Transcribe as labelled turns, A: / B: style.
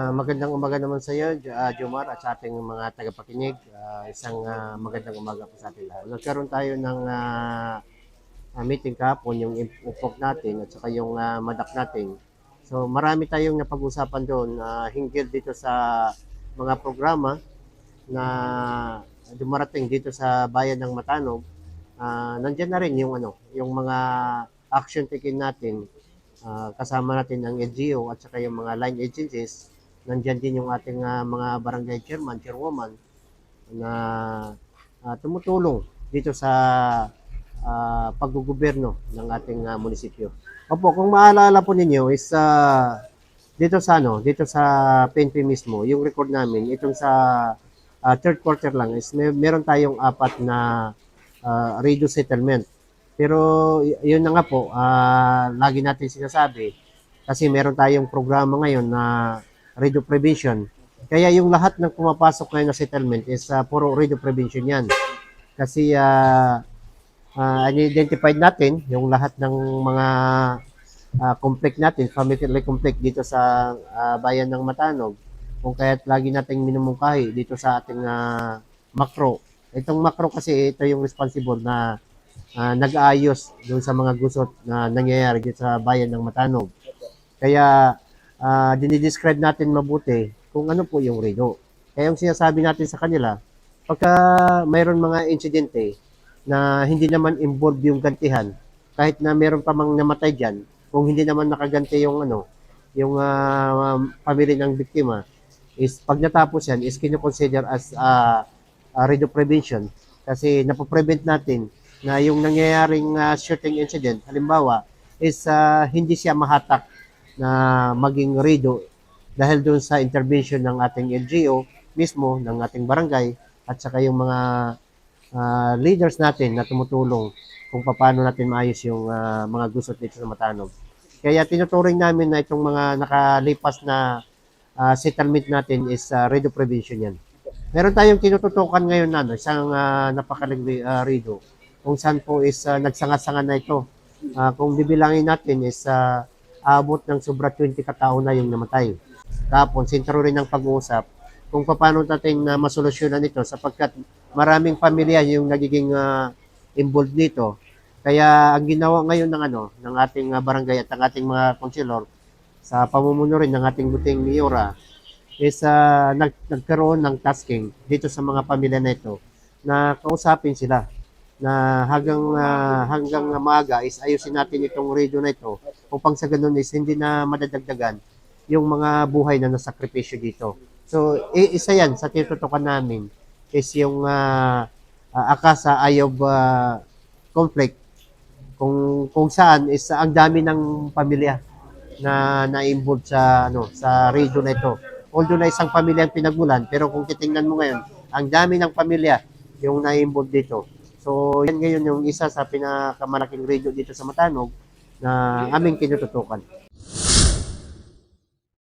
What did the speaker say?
A: Ah, magandang umaga naman sa iyo, ah, Jomar, at sa ating mga tagapakinig. Ah, isang ah, magandang umaga po sa ating lahat. Nagkaroon tayo ng ah, ah, meeting kahapon, yung upok natin at saka yung ah, madak natin. So marami tayong napag-usapan doon ah, hinggil dito sa mga programa na dumarating dito sa bayan ng Matanog. Ah, nandyan na rin yung ano, yung mga action taken natin Ah, kasama natin ang LGU at saka yung mga line agencies. Nandyan din yung ating ah, mga barangay chairman, chairwoman na ah, tumutulong dito sa ah, paggugoberno ng ating ah, munisipyo. Opo, kung maalala po ninyo is ah, dito sa ano, dito sa PNP mismo, yung record namin, itong sa ah, third quarter lang is may, meron tayong apat na ah, radio settlement. Pero yun na nga po, ah, lagi natin sinasabi kasi meron tayong programa ngayon na radio prevention. Kaya yung lahat ng pumapasok ngayon na settlement is ah, puro radio prevention yan. Kasi uh, identified natin yung lahat ng mga uh, conflict natin, family conflict dito sa ah, bayan ng Matanog. Kung kaya't lagi nating minumungkahi dito sa ating ah, macro. Itong macro kasi ito yung responsible na ah, nag-aayos doon sa mga gusot na nangyayari dito sa bayan ng Matanog. Kaya uh, dinidescribe natin mabuti kung ano po yung redo. Kaya yung sinasabi natin sa kanila, pagka mayroon mga insidente na hindi naman involved yung gantihan, kahit na meron pa mang namatay dyan, kung hindi naman nakaganti yung ano, yung uh, family ng biktima, is pag natapos yan, is kinoconsider as uh, uh, radio prevention kasi napoprevent natin na yung nangyayaring uh, shooting incident, halimbawa, is uh, hindi siya mahatak na maging radio dahil doon sa intervention ng ating LGO mismo, ng ating barangay, at saka yung mga uh, leaders natin na tumutulong kung paano natin maayos yung uh, mga gusot dito sa Matanog. Kaya tinuturing namin na itong mga nakalipas na uh, settlement natin is uh, radio prevention yan. Meron tayong tinututukan ngayon na no, isang uh, napakaling uh, radio kung saan po is uh, nagsanga-sanga na ito. Uh, kung bibilangin natin is uh, abot ng sobra 20 katao na yung namatay. Tapos, sentro rin ng pag-uusap kung paano natin na masolusyonan ito sapagkat maraming pamilya yung nagiging uh, involved dito. Kaya ang ginawa ngayon ng ano ng ating uh, barangay at ng ating mga konselor sa pamumuno rin ng ating buting Miora is uh, nag, nagkaroon ng tasking dito sa mga pamilya na ito na kausapin sila na hanggang uh, hanggang maaga is ayusin natin itong radio na ito upang sa ganun is hindi na madadagdagan yung mga buhay na nasakripisyo dito. So, isa yan sa tinututukan namin is yung uh, uh, akasa ayaw uh, conflict kung kung saan is ang dami ng pamilya na na-involved sa ano sa radio na ito. Although na isang pamilya ang pinagmulan, pero kung titingnan mo ngayon, ang dami ng pamilya yung na-involved dito. So, yan ngayon yung isa sa pinakamalaking radio dito sa Matanog na aming kinututukan.